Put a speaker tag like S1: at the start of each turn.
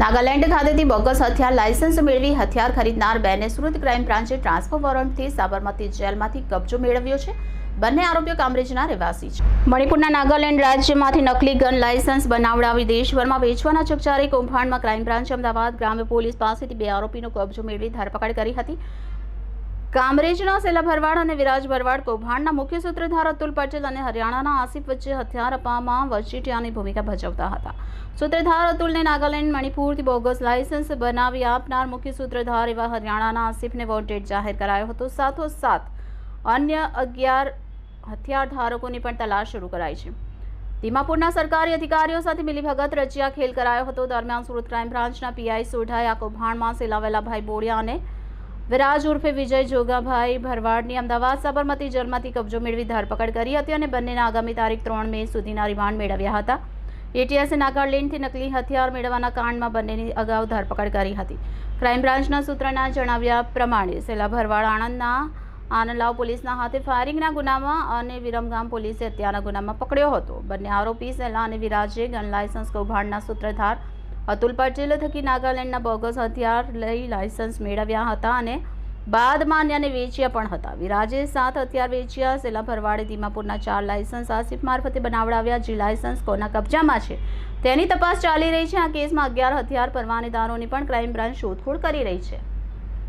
S1: નાગાલેન્ડ ખાતેથી બોગસ હથિયાર લાયસન્સ મેળવી હથિયાર ખરીદનાર બેને સુરત ક્રાઇમ બ્રાન્ચે ટ્રાન્સફર વોરંટથી સાબરમતી જેલમાંથી કબજો મેળવ્યો છે. બંને આરોપીઓ કામરેજના રહેવાસી છે. મણિપુરના નાગાલેન્ડ રાજ્યમાંથી નકલી ગન લાયસન્સ બનાવડાવી દેશભરમાં વેચવાના ચકચારે કૌભાંડમાં ક્રાઇમ બ્રાન્ચ અમદાવાદ ગ્રામ્ય પોલીસ પાસેથી બે આરોપીનો કબજો મેળવી ધરપકડ કરી હતી. કામરેજના સેલા ભરવાડ અને વિરાજ ભરવાડ કૌભાંડના મુખ્ય સૂત્રધાર અતુલ પટેલ અને હરિયાણાના આસિફ વચ્ચે હથિયાર અપાવવામાં વચીટિયાની ભૂમિકા ભજવતા હતા. સૂત્રધાર અતુલને નાગાલેન્ડ, મણિપુરથી બોગસ લાયસન્સ બનાવી આપનાર મુખ્ય સૂત્રધાર એવા હરિયાણાના આસિફને વોન્ટેડ જાહેર કરાયો હતો. સાથોસાથ અન્ય અગિયાર હથિયાર ધારકોની પણ તલાશ શરૂ કરાઈ છે. દીમાપુરના સરકારી અધિકારીઓ સાથે મિલીભગત રચિયા ખેલ કરાયો હતો. દરમિયાન સુરત ક્રાઇમ બ્રાન્ચના પીઆઈ સોઢાએ આ કૌભાંડમાં સેલાવેલાભાઈ બોડિયા અને વિરાજ ઉર્ફે વિજય જોગાભાઈ ભરવાડની અમદાવાદ સાબરમતી જેલમાંથી કબજો મેળવી ધરપકડ કરી હતી અને બંનેના આગામી તારીખ ત્રણ મે સુધીના રિમાન્ડ મેળવ્યા હતા. એટીએસે નાગાલેન્ડથી નકલી હથિયાર મેળવવાના કાંડમાં બંનેની અગાઉ ધરપકડ કરી હતી. ક્રાઇમ બ્રાન્ચના સૂત્રના જણાવ્યા પ્રમાણે સેલા ભરવાડ આણંદના આનંદલાવ પોલીસના હાથે ફાયરિંગના ગુનામાં અને વિરમગામ પોલીસે હત્યાના ગુનામાં પકડ્યો હતો. બંને આરોપી સેલા અને વિરાજે ગન લાયસન્સ કૌભાંડના સૂત્રધાર અતુલ પટેલ થકી નાગાલેન્ડના બોગસ હથિયાર લઈ લાયસન્સ મેળવ્યા હતા અને બાદમાં અન્યને વેચ્યા પણ હતા. વિરાજે સાત હથિયાર વેચ્યા, સેલા ભરવાડે દીમાપુરના ચાર લાયસન્સ આસિફ મારફતે બનાવડાવ્યા. જે લાયસન્સ કોના કબજામાં છે તેની તપાસ ચાલી રહી છે. આ કેસમાં અગિયાર હથિયાર પરવાનેદારોની પણ ક્રાઇમ બ્રાન્ચ શોધખોળ કરી રહી છે.